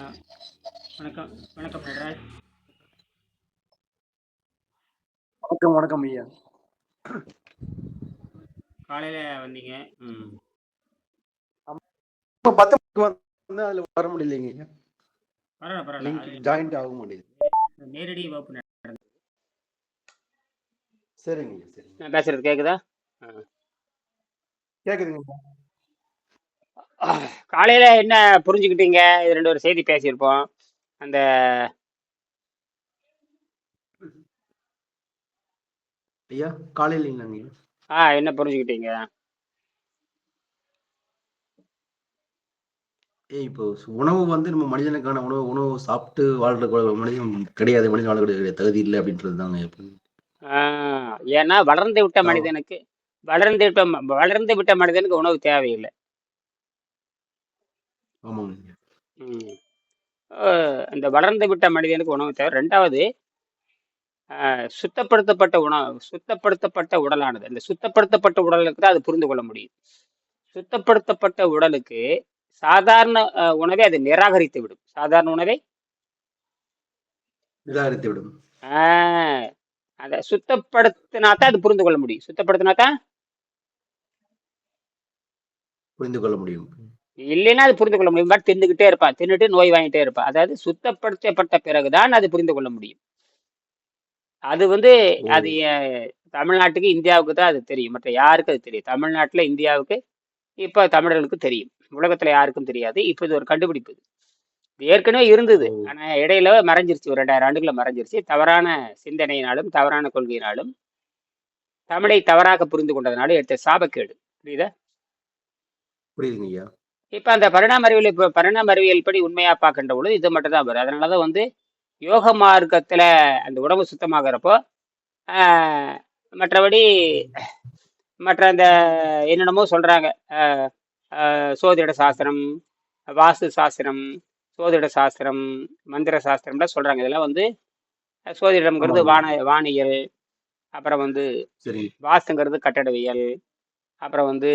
வணக்கம் வணக்கம் நடராஜ் வணக்கம் வணக்கம் ஐயா. காலையில் வந்தீங்க. ம். இப்போ பத்து மணிக்கு வந்து அதில் வர முடியலைங்க பரவாயில்ல பரவாயில்ல ஜாயிண்ட் ஆக முடியுது நேரடி வகுப்பு நட- சரிங்க சரிங்க. நான் பேசுறது கேட்குதா கேட்குதுங்க காலையில் என்ன புரிஞ்சுக்கிட்டீங்க? இது ரெண்டு ஒரு செய்தி பேசியிருப்போம். அந்த ஐயா காலையிலங்களாங்க ஆ என்ன புரிஞ்சுக்கிட்டீங்க? ஏய் இப்போ உணவு வந்து நம்ம மனிதனுக்கான உணவு உணவு சாப்பிட்டு வாழ்ற மனிதன் கிடையாது மனிதன் வாழ கிடையாது தகுதி இல்லை அப்படின்றது தாங்க ஏன்னா வளர்ந்து விட்ட. மனிதனுக்கு வளர்ந்து விட்ட வளர்ந்து விட்ட மனிதனுக்கு உணவு தேவையில்லை. ஆமாங்க. அஹ் இந்த வளர்ந்து விட்ட மனிதனுக்கு உணவு தேவை. ரெண்டாவது அஹ், சுத்தப்படுத்தப்பட்ட உணவு சுத்தப்படுத்தப்பட்ட உடலானது. இந்த சுத்தப்படுத்தப்பட்ட உடலுக்கு தான் அது புரிந்து கொள்ள முடியும். சுத்தப்படுத்தப்பட்ட உடலுக்கு சாதாரண அஹ், உணவை அது நிராகரித்து விடும். சாதாரண உணவை? நிராகரித்து விடும். ஆஹ், அதை சுத்தப்படுத்தினா தான் அது புரிந்து கொள்ள முடியும். சுத்தப்படுத்தினா தான் புரிந்து கொள்ள முடியும். இல்லைன்னா அது புரிந்து கொள்ள முடியும். பட் தின்னுக்கிட்டே இருப்பான். தின்னுட்டு நோய் வாங்கிட்டே இருப்பான். அதாவது சுத்தப்படுத்தப்பட்ட பிறகுதான் அது புரிந்து கொள்ள முடியும். அது வந்து அது தமிழ்நாட்டுக்கு இந்தியாவுக்கு தான் அது தெரியும். மற்ற யாருக்கும் அது தெரியும்? தமிழ்நாட்டில் இந்தியாவுக்கு இப்போ தமிழர்களுக்கு தெரியும். உலகத்தில் யாருக்கும் தெரியாது. இப்போ இது ஒரு கண்டுபிடிப்பு ஏற்கனவே இருந்தது. ஆனால் இடையில மறைஞ்சிருச்சு. ஒரு ரெண்டாயிரம் ஆண்டுகளில் மறைஞ்சிருச்சு. தவறான சிந்தனையினாலும் தவறான கொள்கையினாலும் தமிழை தவறாக புரிந்து கொண்டதுனால எடுத்த சாபக்கேடு. புரியுதா? புரியுதுங்க ஐயா. இப்போ அந்த பரிணாம அறிவியல் இப்போ பரிணாம அறிவியல் படி உண்மையாக பார்க்கின்ற பொழுது இது மட்டும் தான் வரும். அதனால தான் வந்து யோக மார்க்கத்தில் அந்த உடம்பு சுத்தமாகறப்போ மற்றபடி மற்ற அந்த என்னென்னமோ சொல்கிறாங்க சோதிட சாஸ்திரம் வாஸ்து சாஸ்திரம் சோதிட சாஸ்திரம் மந்திர சாஸ்திரம்லாம் சொல்கிறாங்க இதெல்லாம் வந்து சோதிடம்ங்கிறது வான வானியல் அப்புறம் வந்து வாஸ்துங்கிறது கட்டடவியல் அப்புறம் வந்து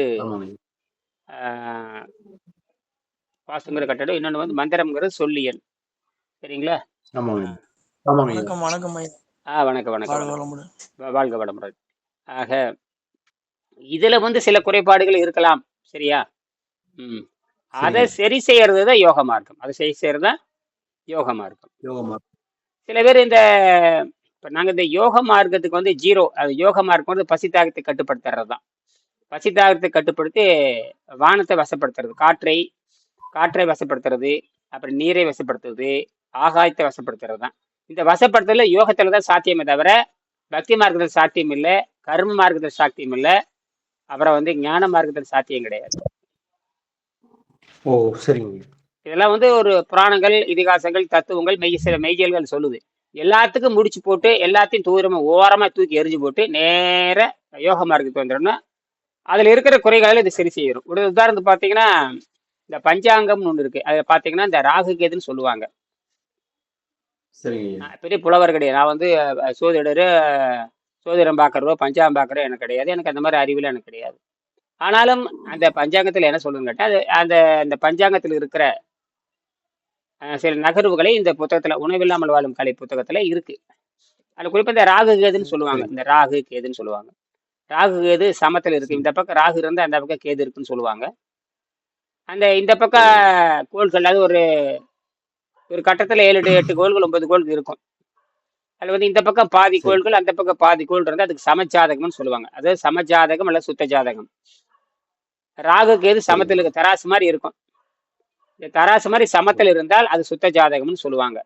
வாஸ்துங்கிற கட்டடம் இன்னொன்று வந்து மந்திரம்ங்கிறது சொல்லியல். சரிங்களா? வணக்கம் வணக்கம் ஆ வணக்கம் வணக்கம் வாழ்க வளமுடன். வா- வாழ்க வளமுடன். ஆக இதில் வந்து சில குறைபாடுகள் இருக்கலாம் சரியா? ம். அதை சரி செய்யறது தான் யோக மார்க்கம். அதை சரி செய்யறது தான் யோக மார்க்கம். யோகமா சில பேர் இந்த இப்போ நாங்கள் இந்த யோக மார்க்கத்துக்கு வந்து ஜீரோ அது யோக மார்க்கம் வந்து பசி தாகத்தை கட்டுப்படுத்துறது தான். பசி தாகத்தை கட்டுப்படுத்தி வானத்தை வசப்படுத்துறது காற்றை காற்றை வசப்படுத்துறது அப்புறம் நீரை வசப்படுத்துறது ஆகாயத்தை வசப்படுத்துறது தான் இந்த வசப்படுத்துறதுல யோகத்துல தான் சாத்தியமே தவிர பக்தி மார்க்கத்தில் சாத்தியம் இல்லை கர்ம மார்க்கத்தில் சாத்தியம் இல்லை. அப்புறம் வந்து ஞான மார்க்கத்தில் சாத்தியம் கிடையாது. ஓ சரிங்க. இதெல்லாம் வந்து ஒரு புராணங்கள் இதிகாசங்கள் தத்துவங்கள் மெய் சில மெய்யியல்கள் சொல்லுது. எல்லாத்துக்கும் முடிச்சு போட்டு எல்லாத்தையும் தூரமா ஓரமா தூக்கி எரிஞ்சு போட்டு நேர யோக மார்க்கத்துக்கு வந்துடணும். அதுல இருக்கிற குறைகளை இது சரி செய்யும் ஒரு உதாரணத்துக்கு பார்த்தீங்கன்னா இந்த பஞ்சாங்கம்னு ஒன்று இருக்கு. அதில் பார்த்தீங்கன்னா இந்த ராகு கேதுன்னு சொல்லுவாங்க. பெரிய புலவர் கிடையாது. நான் வந்து சோதிடர் சோதிடம் பார்க்கறதோ பஞ்சாங்கம் பார்க்கறதோ எனக்கு கிடையாது. எனக்கு அந்த மாதிரி அறிவில் எனக்கு கிடையாது. ஆனாலும் அந்த பஞ்சாங்கத்தில் என்ன சொல்லுங்க கேட்டால் அது அந்த அந்த பஞ்சாங்கத்தில் இருக்கிற சில நகர்வுகளை இந்த புத்தகத்தில் உணவில்லாமல் வாழும் கலை புத்தகத்தில் இருக்கு. அதில் குறிப்பாக இந்த ராகு கேதுன்னு சொல்லுவாங்க. இந்த ராகு கேதுன்னு சொல்லுவாங்க. ராகு கேது சமத்தில் இருக்கு. இந்த பக்கம் ராகு இருந்தால் அந்த பக்கம் கேது இருக்குன்னு சொல்லுவாங்க. அந்த இந்த பக்கம் ஓ கோள்கள் அது ஒரு ஒரு கட்டத்தில் ஏழு எட்டு எட்டு கோள்கள் ஒன்பது கோள்கள் இருக்கும். அதில் வந்து இந்த பக்கம் பாதி கோள்கள் அந்த பக்கம் பாதி கோள் இருந்தால் அதுக்கு சமஜாதகம்னு சொல்லுவாங்க. அதாவது சமஜாதகம் அல்ல சுத்த ஜாதகம். ராகுக்கு எது சமத்தில் இருக்க தராசு மாதிரி இருக்கும். இந்த தராசு மாதிரி சமத்தில் இருந்தால் அது சுத்த ஜாதகம்னு சொல்லுவாங்க.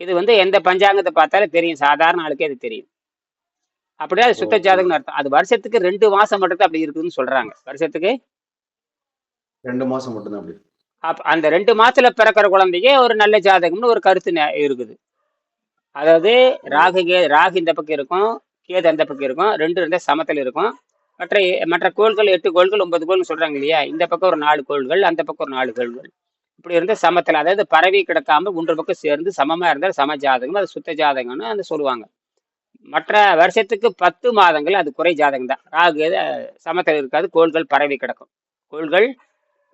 இது வந்து எந்த பஞ்சாங்கத்தை பார்த்தாலும் தெரியும். சாதாரண ஆளுக்கே அது தெரியும். அப்படியே அது சுத்த ஜாதகம்னு அர்த்தம். அது வருஷத்துக்கு ரெண்டு மாசம் மட்டும் தான் அப்படி இருக்குதுன்னு சொல்றாங்க. வருஷத்துக்கு ரெண்டு மாசம் மட்டும்தான் அப்படி அந்த ரெண்டு மாசத்துல பிறக்கிற குழந்தைக்கு ஒரு நல்ல ஜாதகம்னு ஒரு கருத்து இருக்குது. அதாவது ராகு கே ராகு இந்த பக்கம் இருக்கும் கேது அந்த பக்கம் இருக்கும் ரெண்டு ரெண்டு சமத்தில் இருக்கும். மற்ற மற்ற கோள்கள் எட்டு கோள்கள் ஒன்பது கோள்னு சொல்றாங்க இல்லையா? இந்த பக்கம் ஒரு நாலு கோள்கள் அந்த பக்கம் ஒரு நாலு கோள்கள். இப்படி இருந்த சமத்தில் அதாவது பரவி கிடக்காம ஒன்று பக்கம் சேர்ந்து சமமா இருந்தால் சம ஜாதகம் அது சுத்த ஜாதகம்னு அந்த சொல்லுவாங்க. மற்ற வருஷத்துக்கு பத்து மாதங்கள் அது குறை ஜாதகம் தான் ராகு சமத்தில் இருக்காது கோள்கள் பரவி கிடக்கும். கோள்கள்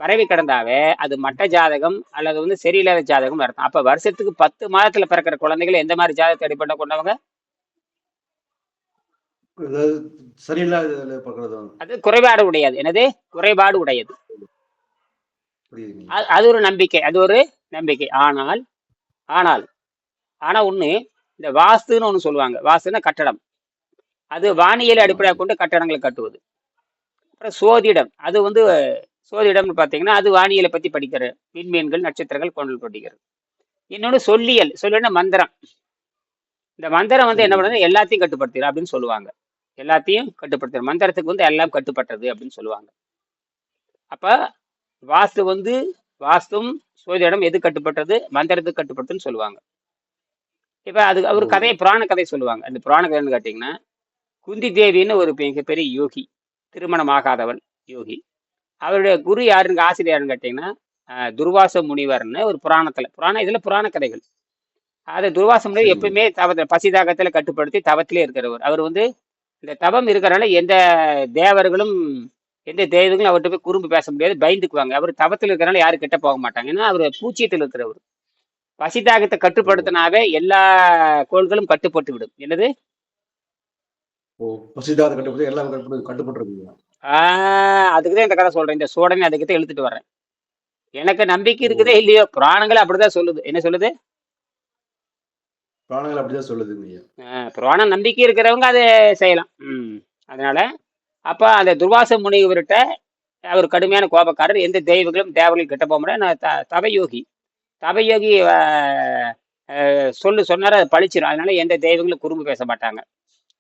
பரவி கிடந்தாவே அது மட்ட ஜாதகம் அல்லது வந்து சரியில்லாத ஜாதகம் அர்த்தம் அப்ப வருஷத்துக்கு பத்து மாதத்துல பிறக்கிற குழந்தைகள் எந்த மாதிரி ஜாதகத்தை அடிப்படை கொண்டவங்க? அது குறைபாடு உடையது. என்னது? குறைபாடு உடையது. அது ஒரு நம்பிக்கை. அது ஒரு நம்பிக்கை. ஆனால் ஆனால் ஆனா ஒண்ணு இந்த வாஸ்துன்னு ஒண்ணு சொல்லுவாங்க. வாஸ்துன்னா கட்டடம். அது வானியல் அடிப்படையாக கொண்டு கட்டடங்களை கட்டுவது. அப்புறம் சோதிடம். அது வந்து சோதிடம்னு பார்த்தீங்கன்னா அது வானியலை பத்தி படிக்கிற விண்மீன்கள் நட்சத்திரங்கள் கொண்டு படிக்கிறது இன்னொன்று சொல்லியல். சொல்லியல்னா மந்திரம். இந்த மந்திரம் வந்து என்ன பண்ணுறது எல்லாத்தையும் கட்டுப்படுத்திடும் அப்படின்னு சொல்லுவாங்க. எல்லாத்தையும் கட்டுப்படுத்துற மந்திரத்துக்கு வந்து எல்லாம் கட்டுப்பட்டது அப்படின்னு சொல்லுவாங்க. அப்ப வாஸ்து வந்து வாஸ்தும் சோதிடம் எது கட்டுப்பட்டது? மந்திரத்துக்கு கட்டுப்பட்டதுன்னு சொல்லுவாங்க. இப்ப அது ஒரு. கதையை புராண கதை சொல்லுவாங்க. அந்த புராண கதைன்னு கேட்டிங்கன்னா குந்தி தேவின்னு ஒரு மிகப்பெரிய யோகி. திருமணமாகாதவள் யோகி. அவருடைய குரு யாருங்க ஆசிரியர் யாருன்னு கேட்டிங்கன்னா துர்வாச முனிவர்னு ஒரு புராணத்துல புராணம் இதுல புராண கதைகள். அது துர்வாச முனிவர். எப்பவுமே தவத்தில் பசிதாகத்துல கட்டுப்படுத்தி தவத்திலே இருக்கிறவர். அவர் வந்து இந்த தவம் இருக்கிறனால எந்த தேவர்களும் எந்த தெய்வங்களும் அவர்கிட்ட போய் குறும்பு பேச முடியாது பயந்துக்குவாங்க. அவர் தவத்தில் இருக்கிறனால யாரும் கிட்ட போக மாட்டாங்க. ஏன்னா அவர் பூச்சியத்தில் இருக்கிறவர். பசிதாகத்தை கட்டுப்படுத்தினாவே எல்லா கோள்களும் கட்டுப்பட்டு விடும் என்னது கட்டுப்பட்டு கட்டுப்பட்டு அதுக்கு தான் இந்த கதை சொல்றேன். இந்த சோடனை அதுக்கு தான் இழுத்துட்டு வர்றேன். எனக்கு நம்பிக்கை இருக்குதே இல்லையோ புராணங்கள் அப்படிதான் சொல்லுது. என்ன சொல்லுது? பிராணங்கள் அப்படிதான் ஆஹ் புராணம் நம்பிக்கை இருக்கிறவங்க அதை செய்யலாம். ம் அதனால அப்ப அந்த துர்வாச முனிவர்கிட்ட அவர் கடுமையான கோபக்காரர். எந்த தெய்வங்களும் தேவர்களும் கிட்ட போக முடியாது நான் தவயோகி. தவயோகி சொல்லு சொன்னார் அது பழிச்சிடும் அதனால எந்த தெய்வங்களும் குறும்பு பேச மாட்டாங்க.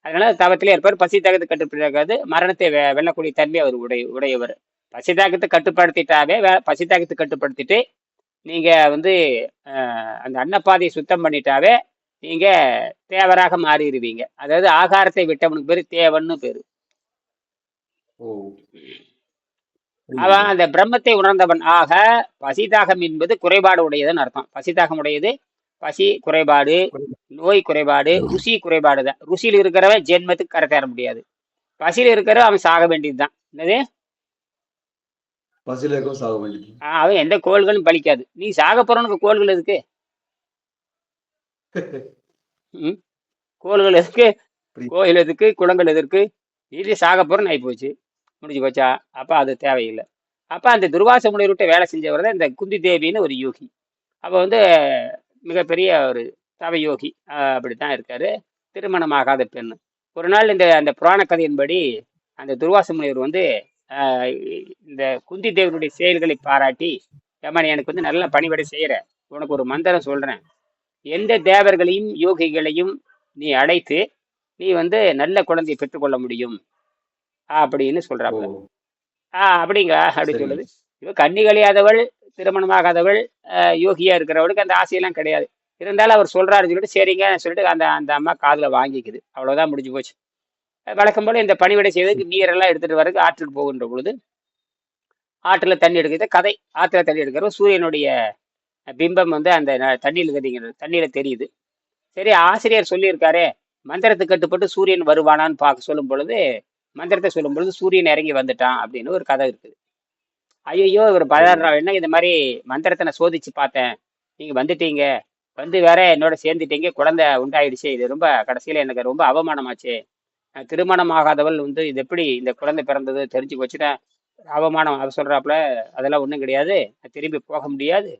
அதனால தவத்திலே இருப்பார் பசி தாகத்தை கட்டுப்படுத்தாது. மரணத்தை வெல்லக்கூடிய தன்மை அவர் உடைய உடையவர். பசி தாகத்தை கட்டுப்படுத்திட்டாவே பசி தாகத்தை கட்டுப்படுத்திட்டு நீங்க வந்து அந்த அன்னப்பாதையை சுத்தம் பண்ணிட்டாவே நீங்க தேவராக மாறிடுவீங்க அதாவது ஆகாரத்தை விட்டவனுக்கு பேரு தேவன்னு பேரு. அவன் அந்த பிரம்மத்தை உணர்ந்தவன் ஆக பசிதாகம் என்பது குறைபாடு உடையதுன்னு அர்த்தம். பசிதாகம் உடையது பசி குறைபாடு நோய் குறைபாடு ருசி குறைபாடு தான். ருசியில் இருக்கிறவன் ஜென்மத்துக்கு கரை தேர முடியாது. பசியில் இருக்கிறவன் அவன் சாக வேண்டியதுதான் என்னது? பசியில இருக்கும் சாக வேண்டியது. அவன் எந்த கோள்களும் பலிக்காது. நீ சாக போறவனுக்கு கோள்கள் எதுக்கு? ம்? கோள்கள் எதுக்கு. கோயில் எதுக்கு? குளங்கள் எதற்கு இது சாக போறன்னு ஆகி போச்சு முடிஞ்சு போச்சா? அப்ப அது தேவையில்லை. அப்ப அந்த துர்வாச முனிவர்கிட்ட வேலை செஞ்சவர் தான் இந்த குந்தி தேவின்னு ஒரு யோகி. அப்ப வந்து மிகப்பெரிய ஒரு தவ யோகி ஆஹ் அப்படித்தான் இருக்காரு. திருமணமாகாத பெண் ஒரு நாள் இந்த அந்த புராண கதையின்படி அந்த துர்வாச முனிவர் வந்து இந்த குந்தி தேவனுடைய செயல்களை பாராட்டி ஏமா எனக்கு வந்து நல்ல பணிவிடை செய்யற. உனக்கு ஒரு மந்திரம் சொல்றேன். எந்த தேவர்களையும் யோகிகளையும் நீ அழைத்து நீ வந்து நல்ல குழந்தையை பெற்றுக்கொள்ள முடியும். அப்படின்னு சொல்றாப்புல. ஆஹ் அப்படிங்க அப்படி சரிங்க. சொல்லுது. இவ கன்னி கழியாதவள் திருமணமாகாதவள் யோகியாக யோகியா இருக்கிறவளுக்கு அந்த ஆசையெல்லாம் கிடையாது. இருந்தாலும் அவர் சொல்றாரு சொல்லிட்டு சரிங்க சொல்லிட்டு அந்த அந்த அம்மா காதுல வாங்கிக்குது. அவ்வளவுதான் முடிஞ்சு போச்சு. வழக்கம் போல இந்த பணிவிடை செய்வதற்கு நீரெல்லாம் எடுத்துட்டு வரது ஆற்றுக்கு போகின்ற பொழுது ஆற்றுல தண்ணி எடுக்கிறது கதை. ஆற்றுல தண்ணி எடுக்கிறப்ப சூரியனுடைய பிம்பம் வந்து அந்த தண்ணியில் தண்ணியில தெரிகிறது தண்ணியில தெரியுது. சரி ஆசிரியர் சொல்லியிருக்காரே மந்திரத்தை கட்டுப்பட்டு சூரியன் வருவானான்னு பார்க்க சொல்லும் பொழுது மந்திரத்தை சொல்லும் பொழுது சூரியன் இறங்கி வந்துட்டான் அப்படின்னு ஒரு கதை இருக்குது. ஐயோ இவர் பதறார் என்ன இந்த மாதிரி மந்திரத்தை நான் சோதிச்சு பார்த்தேன். நீங்க வந்துட்டீங்க. வந்து வேற என்னோட சேர்ந்துட்டீங்க. குழந்தை உண்டாயிடுச்சு. இது ரொம்ப கடைசியில எனக்கு ரொம்ப அவமானமாச்சு. திருமணம் ஆகாதவள் வந்து இது எப்படி இந்த குழந்தை பிறந்தது தெரிஞ்சு வச்சுட்டேன் அவமானம் அவ சொல்றாப்புல அதெல்லாம் ஒன்றும் கிடையாது. நான் திரும்பி போக முடியாது.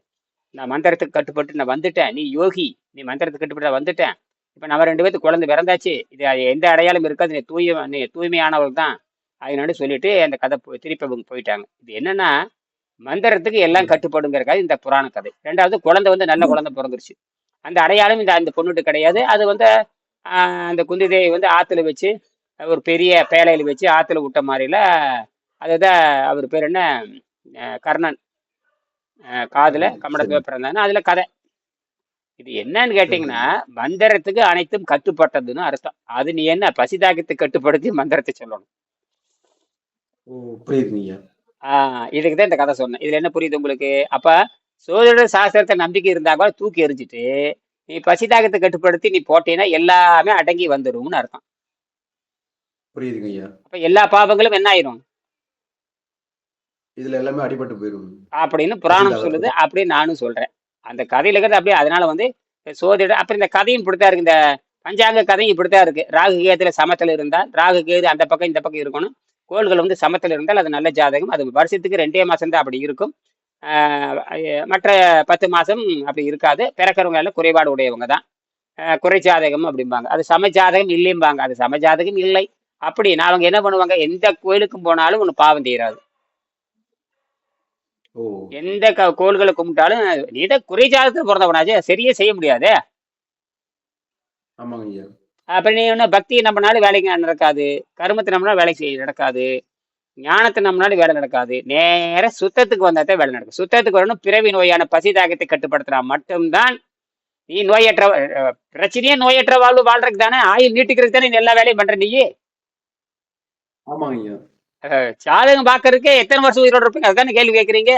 நான் மந்திரத்துக்கு கட்டுப்பட்டு நான் வந்துட்டேன். நீ யோகி. நீ மந்திரத்துக்கு கட்டுப்பட்டு நான் வந்துட்டேன். இப்போ நம்ம ரெண்டு பேத்துக்கு குழந்தை பிறந்தாச்சு. இது எந்த அடையாளம் இருக்காது. நீ தூய நீ தூய்மையானவள் தான் அதனால சொல்லிட்டு அந்த கதை திருப்பி அவங்க போயிட்டாங்க. இது என்னன்னா மந்திரத்துக்கு எல்லாம் கட்டுப்படுங்கிறக்காக இந்த புராண கதை. ரெண்டாவது குழந்தை வந்து நல்ல குழந்தை பிறந்துருச்சு. அந்த அடையாளம் இந்த அந்த பொண்ணுட்டு கிடையாது. அது வந்து அந்த குந்தி தேவி வந்து ஆத்துல வச்சு ஒரு பெரிய பேழையில வச்சு ஆத்துல விட்ட மாதிரில அதுதான் அவர் பேர் என்ன? கர்ணன். காதுல சரி. பிறந்தான்னு அதுல கதை. இது என்னன்னு கேட்டீங்கன்னா மந்திரத்துக்கு அனைத்தும் கட்டுப்பட்டதுன்னு அர்த்தம். அது நீ என்ன பசிதாகத்தை கட்டுப்படுத்தி மந்திரத்தை சொல்லணும். ஓ புரியுதுங்க இதுக்கு தான் இந்த கதை சொன்னேன். இதுல என்ன புரியுது உங்களுக்கு? அப்ப சோதர சாஸ்திரத்தை நம்பிக்கை இருந்தா கூட தூக்கி எறிஞ்சிட்டு நீ பசிதாகத்தை கட்டுப்படுத்தி நீ போட்டீன்னா எல்லாமே அடங்கி வந்துரும்னு அர்த்தம். புரியுதுங்க ஐயா அப்ப எல்லா பாவங்களும் என்ன ஆயிரும்? இதுல எல்லாமே அடிபட்டு போயிரும். அப்படின்னு புராணம். சொல்லுது. அப்படின்னு நானும் சொல்றேன். அந்த கதையில இருக்கிறது அப்படியே அதனால வந்து சோதிட அப்புறம் இந்த கதையும் இப்படித்தான் இருக்கு. இந்த பஞ்சாங்க கதையும் இப்படித்தான் இருக்கு. ராகு கேதுல சமத்துல இருந்தால் ராகு கேது அந்த பக்கம் இந்த பக்கம் இருக்கணும். கோள்கள் வந்து சமத்துல இருந்தால் அது நல்ல ஜாதகம். அது வருஷத்துக்கு ரெண்டே மாசம் தான் அப்படி இருக்கும். மற்ற பத்து மாசம் அப்படி இருக்காது. பிறக்கிறவங்க எல்லாம் குறைபாடு உடையவங்க தான் குறை ஜாதகம் அப்படிம்பாங்க. அது சம ஜாதகம் இல்லைம்பாங்க. அது சம ஜாதகம் இல்லை. அப்படி நான் அவங்க என்ன பண்ணுவாங்க? எந்த கோயிலுக்கும் போனாலும் ஒன்று பாவம் தீராது எந்த க- கோள்களை கும்பிட்டாலும் நீ தான் குறை ஜாதகத்தில் பிறந்தவனாச்சு. சரியே செய்ய முடியாதே. ஆமாங்க அப்புறம் நீ என்ன பக்தி நம்பினாலும் வேலைக்கு நடக்காது. கருமத்தை நம்பினா வேலை செய்ய நடக்காது. ஞானத்தை நம்பினாலும் வேலை நடக்காது. நேர சுத்தத்துக்கு வந்தா தான் வேலை நடக்கும். சுத்தத்துக்கு வரணும். பிறவி நோயான பசி தாகத்தை கட்டுப்படுத்தினா மட்டும்தான் நீ நோயற்ற பிரச்சனையே நோயற்ற வாழ்வு வாழ்றதுக்கு தானே ஆயுள் நீட்டிக்கிறதுக்கு தானே நீ எல்லா வேலையும் பண்ற நீ. ஆமாங்க ஐயா அஹ், ஜாதகம் பார்க்கறதுக்கு எத்தனை வருஷம் உயிரோட இருப்பீங்க? அதுதானே கேள்வி கேட்குறீங்க.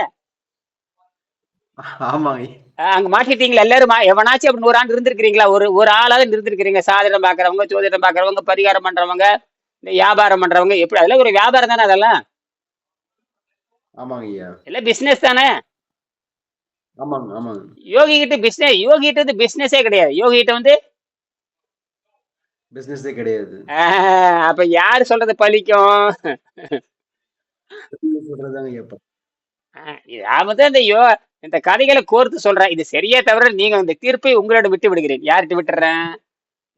ஆமாங்க. அங்க மாட்டிட்டீங்களா எல்லாரும்? எவனாச்சும் அப்படி ஒரு ஆண்டு இருந்திருக்கிறீங்களா? ஒரு ஒரு ஆளாவது இருந்திருக்கிறீங்க. சாதனம் பாக்குறவங்க ஜோதிடம் பாக்குறவங்க பரிகாரம் பண்றவங்க வியாபாரம் பண்றவங்க. எப்படி? அதெல்லாம் ஒரு வியாபாரம் தானே அதெல்லாம்? ஆமாங்க ஐயா. எல்லாம் பிசினஸ் தானே? ஆமாங்க ஆமாங்க. யோகி கிட்ட பிசினஸ் யோகி கிட்ட வந்து பிசினஸே கிடையாது. யோகி கிட்ட வந்து பிசினஸே கிடையாது. அப்ப யாரு சொல்றது பலிக்கும் நீங்க சொல்றதுதாங்க ஐயா. இந்த யோ இந்த கதைகளை கோர்த்து சொல்றேன். இது சரியா தவிர நீங்க இந்த தீர்ப்பை உங்களோட விட்டு விடுகிறேன். யார்கிட்ட விட்டுறேன்?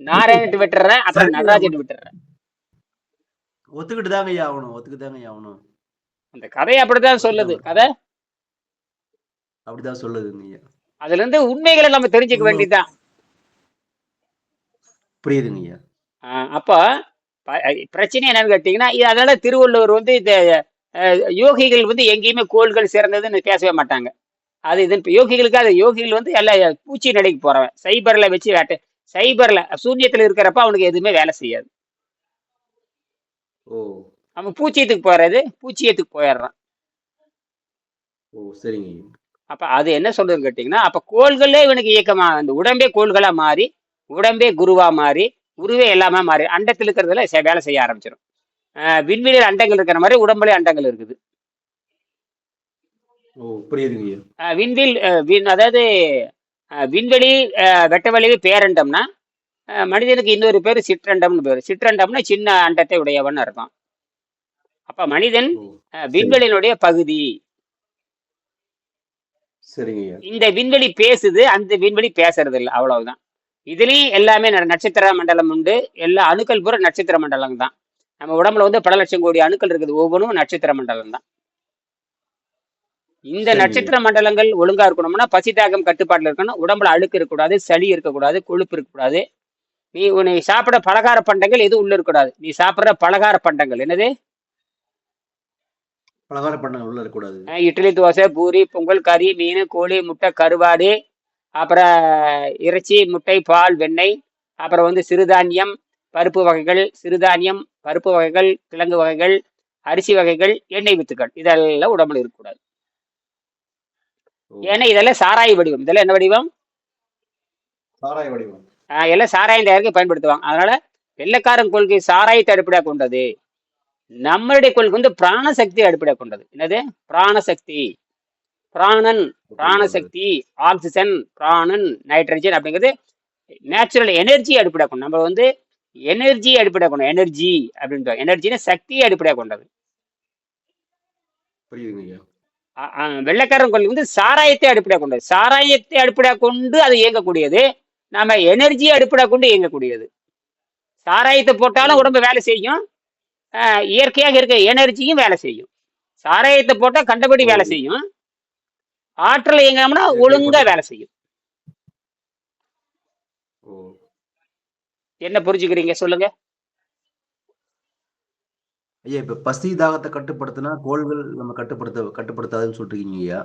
நாராயணிட்டு விட்டுறேன் அப்புறம். நடராஜன் விட்டுறேன். ஒத்துக்கிட்டு தாங்க ஆகணும் ஒத்துக்கிட்டு தாங்க ஆகணும். அந்த கதை அப்படித்தான் சொல்லுது. கதை? அப்படிதான் சொல்லுதுங்க ஐயா. அதுல இருந்து உண்மைகளை நம்ம தெரிஞ்சுக்க. வேண்டியதுதான். புரியுதுங்க அப்போ பிரச்சனை என்னன்னு கேட்டீங்கன்னா அதனால திருவள்ளுவர் வந்து இந்த யோகிகள் வந்து எங்கேயுமே கோள்கள் சிறந்ததுன்னு பேசவே மாட்டாங்க. அது இது யோகிகளுக்கு அது யோகிகள் வந்து எல்லாம் பூச்சி நடைக்கு போறவன். சைபர்ல வச்சு வேட்டை சைபர்ல சூன்யத்துல இருக்கிறப்ப அவனுக்கு எதுவுமே வேலை செய்யாது. ஓ. அவன் பூச்சியத்துக்கு போறது பூச்சியத்துக்கு போயிடுறான். ஓ சரிங்க. அப்ப அது என்ன சொல்றதுன்னு கேட்டீங்கன்னா அப்ப கோள்களே இவனுக்கு இயக்கமா அந்த உடம்பே கோள்களா மாறி உடம்பே குருவா மாறி குருவே எல்லாமே மாறி அண்டத்தில் இருக்கிறதுல வேலை செய்ய ஆரம்பிச்சிடும் விண்வெளியில் அண்டங்கள் இருக்கிற மாதிரி உடம்புல அண்டங்கள் இருக்குது ஓ புரியுதுங்க ஐயா அஹ் விண்வில் அஹ் விண் அதாவது விண்வெளி வெட்டவெளி பேரண்டம்னா மனிதனுக்கு இன்னொரு பேர் சிற்றண்டம்னு பேர். சிற்றண்டம்னா சின்ன அண்டத்தை உடையவன் அர்த்தம். அப்ப மனிதன் விண்வெளியினுடைய பகுதி. இந்த விண்வெளி பேசுது அந்த விண்வெளி பேசுறது இல்லை அவ்வளவுதான். இதுலயும் எல்லாமே நட்சத்திர மண்டலம் உண்டு. எல்லா அணுக்கள் பூரா நட்சத்திர மண்டலம் தான் நம்ம உடம்புல வந்து பல லட்சம் கோடி அணுக்கள் இருக்குது. ஒவ்வொன்றும் நட்சத்திர மண்டலம் தான் இந்த. நட்சத்திர மண்டலங்கள் ஒழுங்கா இருக்கணும்னா பசி தாகம் கட்டுப்பாட்டுல இருக்கணும். உடம்புல அழுக்கு இருக்கக்கூடாது சளி இருக்கக்கூடாது கொழுப்பு இருக்கக்கூடாது. நீ உன்னை சாப்பிட பலகார பண்டங்கள் எதுவும் உள்ள இருக்கக்கூடாது. நீ சாப்பிடுற பலகார பண்டங்கள். என்னது? பலகார பண்ண உள்ள இருக்கக்கூடாது. இட்லி தோசை பூரி பொங்கல் கறி மீன் கோழி முட்டை கருவாடு அப்புறம் இறைச்சி முட்டை பால் வெண்ணெய் அப்புறம் வந்து சிறுதானியம் பருப்பு வகைகள் சிறுதானியம் பருப்பு வகைகள் கிழங்கு வகைகள் அரிசி வகைகள் எண்ணெய் வித்துக்கள். இதெல்லாம் உடம்புல இருக்கக்கூடாது. ஏன்னா இதெல்லாம் சாராய வடிவம். இதெல்லாம் என்ன வடிவம்? சாராய வடிவம். எல்லாம் சாராயம் தயாரிக்க பயன்படுத்துவாங்க. அதனால வெள்ளைக்காரன் கொள்கை சாராயத்தை அடிப்படையாக கொண்டது. நம்மளுடைய கொள்கை வந்து பிராணசக்தி அடிப்படையாக கொண்டது. என்னது? பிராணசக்தி. பிராணன் பிராணசக்தி. ஆக்சிஜன் பிராணன் நைட்ரஜன் அப்படிங்கிறது நேச்சுரல் எனர்ஜி அடிப்படையாக கொண்டு நம்ம வந்து எனர்ஜி அடிப்படையாக கொண்டோம் எனர்ஜி அப்படின்ட்டு எனர்ஜினா சக்தியை அடிப்படையாக கொண்டது. புரியுதுங்க வெள்ளைக்காரன் கொள்கை வந்து சாராயத்தை அடிப்படையாக கொண்டது. சாராயத்தை அடிப்படையாக கொண்டு அது இயங்கக்கூடியது. நாம எனர்ஜியை அடிப்படையாக கொண்டு இயங்கக்கூடியது. சாராயத்தை போட்டாலும் உடம்பு வேலை செய்யும். இயற்கையாக இருக்க எனர்ஜியும் வேலை செய்யும். சாராயத்தை போட்டா கண்டபடி வேலை செய்யும். ஆற்றல் இயங்கினோம்னா ஒழுங்கா வேலை செய்யும். என்ன புரிஞ்சுக்கிறீங்க? சொல்லுங்க. ஐயா இப்ப பசி தாகத்தை கட்டுப்படுத்தினா கோள்கள் நம்ம கட்டுப்படுத்த கட்டுப்படுத்தாதுன்னு சொல்லிருக்கீங்க ஐயா.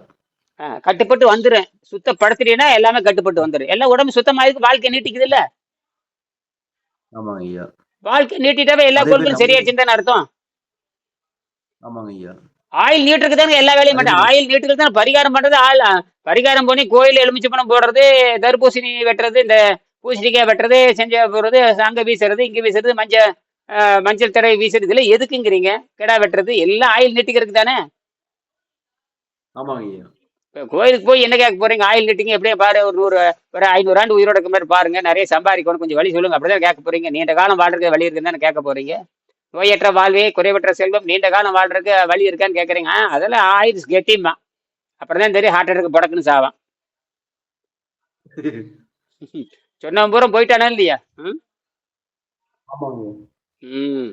கட்டுப்பட்டு வந்துடும் சுத்தப்படுத்துறீங்கன்னா எல்லாமே கட்டுப்பட்டு வந்துடும் எல்லாம் உடம்பு சுத்தமாக வாழ்க்கை நீட்டிக்குது இல்ல ஆமாங்க ஐயா. வாழ்க்கை நீட்டிட்டாவே எல்லா கோள்களும் சரியாச்சுன்னு தானே அர்த்தம்? ஆமாங்க ஐயா. ஆயில் நீட்டுக்கு தானே எல்லா வேலையும் மாட்டேன் ஆயில் நீட்டுக்கு தானே பரிகாரம் பண்றது ஆள் பரிகாரம் பண்ணி கோயில் எலுமிச்சை பணம் போடுறது தர்பூசணி வெட்டுறது இந்த பூசணிக்காய் வெட்டுறது செஞ்ச போடுறது அங்க வீசுறது இங்க வீசுறது மஞ்சள் மஞ்சள் தடவை வீசுறது இதெல்லாம் எதுக்குங்கிறீங்க? கிடா வெட்டுறது எல்லாம் ஆயில் நீட்டிக்கிறதுக்கு தானே? ஆமாங்க கோயிலுக்கு போய் என்ன கேட்க போறீங்க? ஆயில் கட்டிங்க எப்படியே பாரு ஒரு நூறு ஒரு ஐநூறு ஆண்டு உயிரோட மாதிரி பாருங்க. நிறைய சம்பாதிக்கணும். கொஞ்சம் வழி சொல்லுங்க. அப்படிதான் கேட்க போறீங்க. நீண்ட காலம் வாழ்றதுக்கு வழி இருக்குன்னு கேட்க போறீங்க. நோயற்ற வாழ்வே குறைவற்ற செல்வம் நீண்ட காலம் வாழ்றதுக்கு வழி இருக்கான்னு கேட்குறீங்க. அதெல்லாம் ஆயுது கெட்டிமா அப்புறம் தான் தெரியும் ஹார்ட் அட்டாக் படக்குன்னு சாவான். சொன்னவன் பூரா போயிட்டானா இல்லையா? ம்? ம்.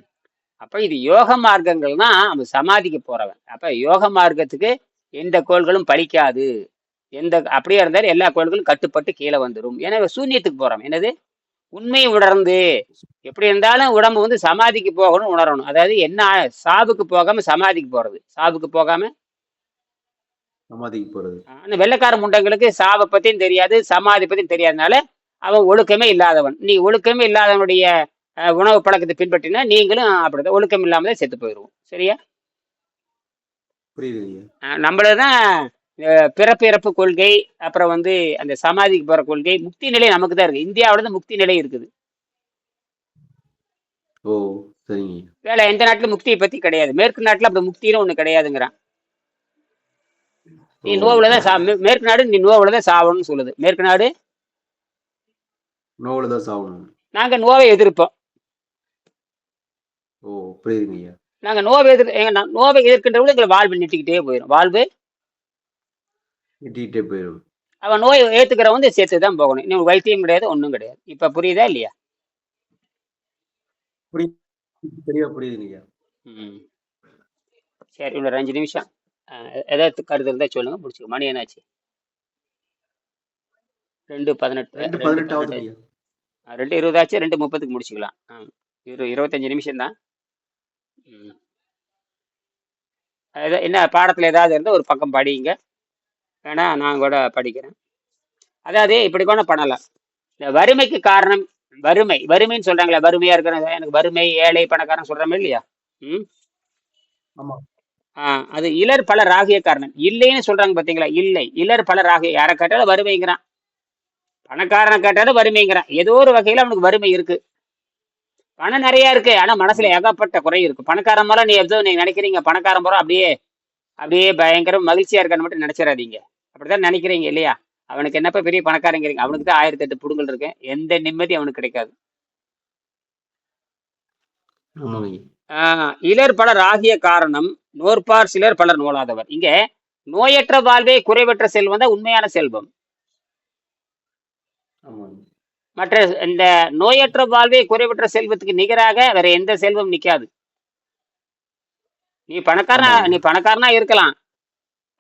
அப்ப இது யோக மார்க்கங்கள்னா அவன் சமாதிக்கு போறவன். அப்ப யோக மார்க்கத்துக்கு எந்த கோள்களும் பலிக்காது எந்த அப்படியே இருந்தாலும் எல்லா கோள்களும் கட்டுப்பட்டு கீழே வந்துடும் ஏன்னா சூன்யத்துக்கு போறான் என்னது? உண்மையை உணர்ந்து. எப்படி இருந்தாலும் உடம்பு வந்து சமாதிக்கு போகணும் உணரணும். அதாவது என்ன சாவுக்கு போகாம சமாதிக்கு போறது. சாவுக்கு போகாம? சமாதிக்கு போறது. அந்த வெள்ளைக்கார முண்டங்களுக்கு சாவை பத்தியும் தெரியாது சமாதி பத்தியும் தெரியாதனால அவன் ஒழுக்கமே இல்லாதவன். நீ ஒழுக்கமே இல்லாதவனுடைய உணவு பழக்கத்தை பின்பற்றினா நீங்களும் அப்படிதான் ஒழுக்கம் இல்லாமலே செத்து போயிடுவோம். சரியா? நம்மளதான் பிறப்பு இறப்பு கொள்கை அப்புறம் வந்து அந்த சமாதிக்கு போற கொள்கை முக்தி நிலை நமக்கு தான் இருக்கு. இந்தியாவோட தான் முக்தி நிலை இருக்குது. ஓ சரிங்க வேலை எந்த நாட்டுல முக்தியை பத்தி கிடையாது. மேற்கு நாட்டுல அப்படி முக்தின்னு ஒண்ணு கிடையாதுங்கிறான். நீ ஓ நோவுல தான் சா மேற்கு நாடு நீ நோவுல தான் சாவணும்னு சொல்லுது. மேற்கு நாடு? நோவில் தான் சாகணும் நாங்க நோவை எதிர்ப்போம். ஓ புரியுதுங்க ஐயா நாங்க நோவை எதிர் எங்க நா- நோவை எதிர்க்கின்றவங்க எங்களை வாழ்வு நீட்டிக்கிட்டே போயிடும் வாழ்வு இட்டிகிட்டே போயிடும் அவன் நோயை ஏத்துக்கிறவன் வந்து சேர்த்து தான் போகணும். இன்னும் வைத்தியம் கிடையாது ஒன்றும் கிடையாது. இப்ப புரியுதா இல்லையா? புரியுது தெளிவா புரியுதுங்க ஐயா ம். சரி இன்னொரு அஞ்சு நிமிஷம். அஹ், ஏதாவது கருத்து இருந்தா சொல்லுங்க முடிச்சுக்க. மணி என்னாச்சு? ரெண்டு பதினெட்டு ரெண்டு ரெண்டு பதினெட்டு அஹ், ரெண்டு இருபதாச்சு ரெண்டு முப்பதுக்கு முடிச்சுக்கலாம். ஆ இரு இருபத்தஞ்சு நிமிஷம் தான் என்ன பாடத்துல ஏதாவது இருந்தால் ஒரு பக்கம் படிங்க. வேணா நான் கூட படிக்கிறேன். அதாவது இப்படி கூட பண்ணலாம். இந்த வறுமைக்கு காரணம் வறுமை. வறுமைன்னு சொல்றாங்களே வறுமையா இருக்கிற எனக்கு வறுமை ஏழை பணக்காரன் சொல்றாமே இல்லையா? ம். ஆமா. ஆ, அது இலர் பல ராகிய காரணம். இல்லைன்னு சொல்றாங்க பாத்தீங்களா? இல்லை. இலர் பல ராகிய யாரை கேட்டாலும் வறுமைங்கிறான். பணக்காரனை கேட்டாலும் வறுமைங்கிறான். ஏதோ ஒரு வகையில அவனுக்கு வறுமை இருக்கு. பணம் நிறைய இருக்கு. ஆனா மனசுல ஏகப்பட்ட குறை இருக்கு. பணக்காரன் மேல நீ எதோ நீங்க நினைக்கிறீங்க. பணக்காரன் போற அப்படியே அப்படியே பயங்கர மகிழ்ச்சியா இருக்கான்னு மட்டும் நினைச்சிடாதீங்க. அப்படிதான் நினைக்கிறீங்க இல்லையா? அவனுக்கு என்னப்ப பெரிய பணக்காரங்கிறீங்க அவனுக்கு தான் ஆயிரத்தி எட்டு புடுங்கல் இருக்கு. எந்த நிம்மதி அவனுக்கு கிடைக்காது. இலர் பலர் ஆகிய காரணம் நோற்பார் சிலர் பலர் நோலாதவர் இங்க நோயற்ற வாழ்வே குறைவற்ற செல்வம் தான் உண்மையான செல்வம். மற்ற இந்த நோயற்ற வாழ்வே குறைவற்ற செல்வத்துக்கு நிகராக வேற எந்த செல்வம் நிக்காது. நீ பணக்காரனா நீ பணக்காரனா இருக்கலாம்.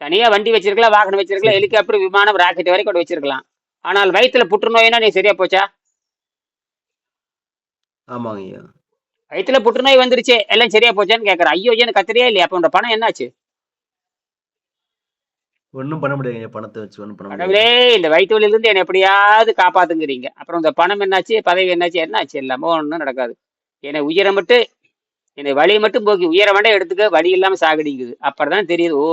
தனியா வண்டி வச்சிருக்கலாம் வாகனம் வச்சிருக்கலாம் சரி ஹெலிகாப்டர் விமானம் ராக்கெட் வரைக்கும் கூட வச்சிருக்கலாம். ஆனால் வயித்துல புற்றுநோய்னா நீ சரியா போச்சா? ஆமாங்க ஐயா வயித்துல புற்றுநோய் வந்துருச்சு எல்லாம் சரியா போச்சான்னு கேக்குற. ஐயோ எனக்கு கத்திரியா இல்லையா? அப்ப உன்னோட பணம் என்னாச்சு? ஒன்றும் பண்ண முடியாதுங்க ஐயா பணத்தை வச்சு ஒன்றும் பண்ண முடியாது. கடவுளே இந்த வயிற்று வலியில இருந்து என்னை எப்படியாவது காப்பாத்துங்கிறீங்க. அப்புறம் இந்த பணம் என்னாச்சு பதவி என்னாச்சு என்னாச்சு? எல்லாமே ஒன்றும் நடக்காது. என்னை உயிரை மட்டும் என்னை வழியை மட்டும் போக்கி உயிரை வேண்டாம் எடுத்துக்க வழி இல்லாம சாகடிங்குது அப்புறம் தெரியுது. ஓ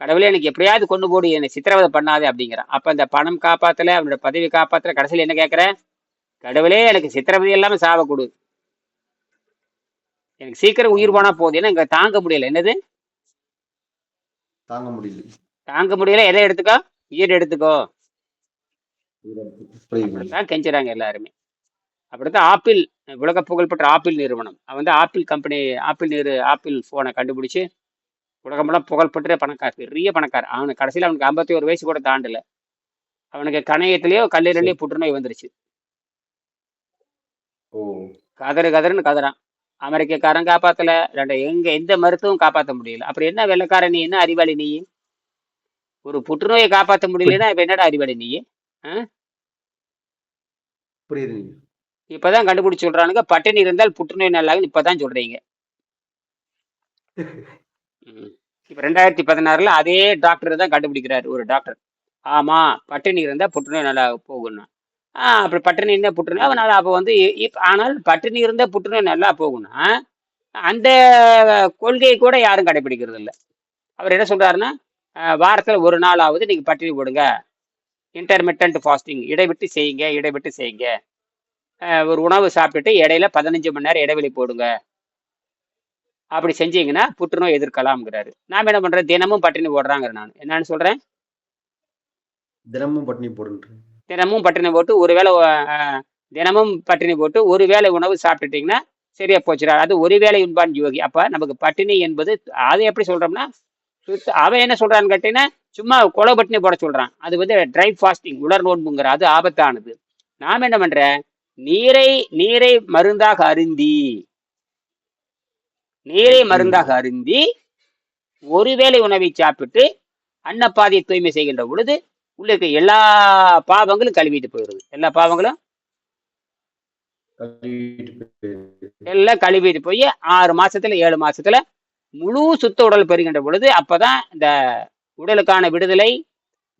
கடவுளே எனக்கு எப்படியாவது கொண்டு போடு என்னை சித்திரவதை பண்ணாதே அப்படிங்கிறான். அப்ப இந்த பணம் காப்பாத்தல அவனோட பதவி காப்பாத்தல கடைசியில் என்ன கேட்கற கடவுளே எனக்கு சித்திரவதை இல்லாம சாவ கொடு. எனக்கு சீக்கிரம் உயிர் போனா போதும். ஏன்னா இங்க தாங்க முடியல. என்னது? தாங்க முடியல. தாங்க முடியல. எதை எடுத்துக்கோ? உயிர் எடுத்துக்கோ. அப்படித்தான் கெஞ்சுறாங்க எல்லாருமே. அப்படித்தான் ஆப்பிள் உலக புகழ்பெற்ற ஆப்பிள் நிறுவனம். அவன் வந்து ஆப்பிள் கம்பெனி ஆப்பிள் நிறு ஆப்பிள் ஃபோனை கண்டுபிடிச்சு உலகமெல்லாம் புகழ்பெற்ற பணக்கார பெரிய பணக்கார. அவனுக்கு கடைசியில் அவனுக்கு ஐம்பத்தி ஒரு வயசு கூட தாண்டல. அவனுக்கு கணையத்திலேயோ கல்லீரலையோ புற்றுநோய் வந்துருச்சு. கதறு கதறுன்னு கதறான். அமெரிக்கக்காரன் காப்பாத்தல. ரெண்ட எங்க எந்த மருத்துவம் காப்பாற்ற முடியல. அப்புறம் என்ன வெள்ளக்காரன் நீ என்ன அறிவாளி நீ? ஒரு புற்றுநோயை காப்பாற்ற முடியலன்னா இப்ப என்னடா அறிவாளி நீ? ஆ? புரியுதுங்க இப்பதான் கண்டுபிடிச்சு சொல்றானுங்க. பட்டினி இருந்தால் புற்றுநோய் நல்லாகுன்னு இப்பதான் சொல்றீங்க. இப்ப ரெண்டாயிரத்தி பதினாறுல அதே டாக்டர் தான் கண்டுபிடிக்கிறாரு. ஒரு டாக்டர். ஆமா பட்டினி இருந்தா புற்றுநோய் நல்லா போகும்னா. ஆ அப்படி பட்டினி இருந்தா புற்றுநோய். அவனால அப்போ வந்து ஆனால் பட்டினி இருந்தா புற்றுநோய் நல்லா போகும்னா அந்த கொள்கையை கூட யாரும் கடைபிடிக்கிறது இல்லை அவர் என்ன சொல்றாருன்னா வாரத்துல ஒரு நாளாவது நீங்க பட்டினி போடுங்க. இன்டர்மிட்டன்ட் ஃபாஸ்டிங் இடைவிட்டு செய்யுங்க இடைவிட்டு செய்யுங்க. ஒரு உணவு சாப்பிட்டுட்டு இடையில பதினஞ்சு மணி நேரம் இடைவெளி போடுங்க. அப்படி செஞ்சீங்கன்னா புற்றுநோய் எதிர்க்கலாம்ங்கிறாரு. நாம என்ன பண்றோம்? தினமும் பட்டினி போடுறாங்க நான். என்னன்னு சொல்றேன்? தினமும் பட்டினி போடுன்ற தினமும் பட்டினி போட்டு ஒரு வேளை அஹ், தினமும் பட்டினி போட்டு ஒரு வேளை உணவு சாப்பிட்டுட்டீங்கன்னா சரியா போச்சுடா. அது ஒரு வேளை உண்பான் யோகி. அப்ப நமக்கு பட்டினி என்பது அதை எப்படி சொல்றோம்னா அவன் என்ன சொல்றான்னு கேட்டீங்கன்னா சும்மா கொலை பட்டினி போட சொல்றான். அது வந்து ட்ரை ஃபாஸ்டிங் உலர் நோன்புங்கிற அது ஆபத்தானது. நாம் என்ன பண்ற? நீரை நீரை மருந்தாக அருந்தி நீரை மருந்தாக அருந்தி ஒருவேளை உணவை சாப்பிட்டு அன்னப்பாதையை தூய்மை செய்கின்ற பொழுது உள்ள இருக்க எல்லா பாவங்களும் கழுவிட்டு போயிடுது. எல்லா பாவங்களும்? எல்லாம் கழுவிட்டு போய் ஆறு மாசத்துல ஏழு மாசத்துல முழு சுத்த உடல் பெறுகின்ற பொழுது அப்பதான் இந்த உடலுக்கான விடுதலை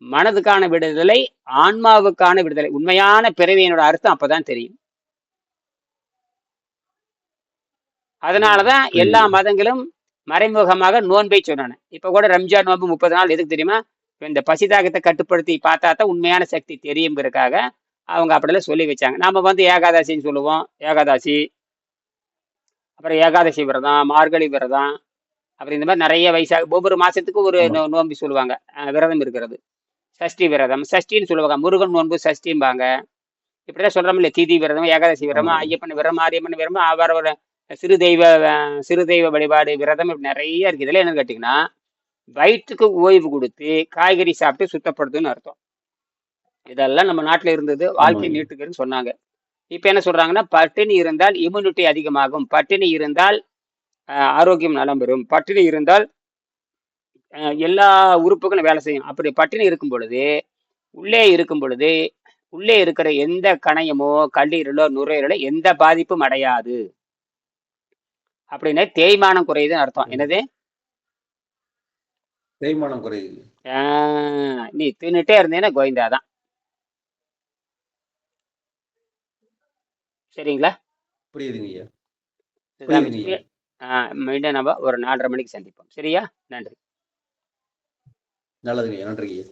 மனதுக்கான விடுதலை ஆன்மாவுக்கான விடுதலை உண்மையான பிறவியினோட அர்த்தம் அப்பதான் தெரியும். அதனாலதான் எல்லா மதங்களும் மறைமுகமாக நோன்பை சொன்னான. இப்ப கூட ரம்ஜான் நோன்பு முப்பது நாள் எதுக்கு தெரியுமா? இந்த பசிதாகத்தை கட்டுப்படுத்தி பார்த்தா தான் உண்மையான சக்தி தெரியுங்கிறதுக்காக அவங்க அப்படிலாம் சொல்லி வச்சாங்க. நாம வந்து ஏகாதசின்னு சொல்லுவோம். ஏகாதசி அப்புறம் ஏகாதசி விரதம் மார்கழி விரதம் அப்புறம் இந்த மாதிரி நிறைய வயசாக ஒவ்வொரு மாசத்துக்கு ஒரு நோன்பு சொல்லுவாங்க. விரதம் இருக்கிறது. சஷ்டி விரதம். சஷ்டின்னு சொல்லுவாங்க. முருகன் நோன்பு சஷ்டிம்பாங்க. இப்படிதான் சொல்றோம் இல்லையா? திதி விரதம் ஏகாதசி விரதம். ஐயப்பன் விரதம் மாரியம்மன் விரதம் அவரவர சிறு தெய்வ சிறு தெய்வ வழிபாடு விரதம் இப்படி நிறைய இருக்கு. இதுல என்னன்னு கேட்டீங்கன்னா வயிற்றுக்கு ஓய்வு கொடுத்து காய்கறி சாப்பிட்டு சுத்தப்படுத்துன்னு அர்த்தம். இதெல்லாம் நம்ம நாட்டுல இருந்தது. வாழ்க்கை. நீட்டுக்குன்னு சொன்னாங்க. இப்ப என்ன சொல்றாங்கன்னா பட்டினி இருந்தால் இம்யூனிட்டி அதிகமாகும். பட்டினி இருந்தால் ஆரோக்கியம் நலம் பெறும். பட்டினி இருந்தால் எல்லா உறுப்புகளும் வேலை செய்யும். அப்படி பட்டினி இருக்கும் பொழுது உள்ளே இருக்கும் பொழுது உள்ளே இருக்கிற எந்த கணையமோ கல்லீரலோ நுரையீரலோ எந்த பாதிப்பும் அடையாது. அப்படின்னா தேய்மானம் குறையுதுன்னு அர்த்தம். என்னது? தேய்மானம் குறையுது. நீ தின்னுட்டே இருந்தேன்னா கோவிந்தாதான் சரிங்களா? புரியுதுங்க மீண்டும் நம்ம ஒரு நாலரை மணிக்கு சந்திப்போம். சரியா? நன்றி. நல்லதுங்க ஐயா ஐயா.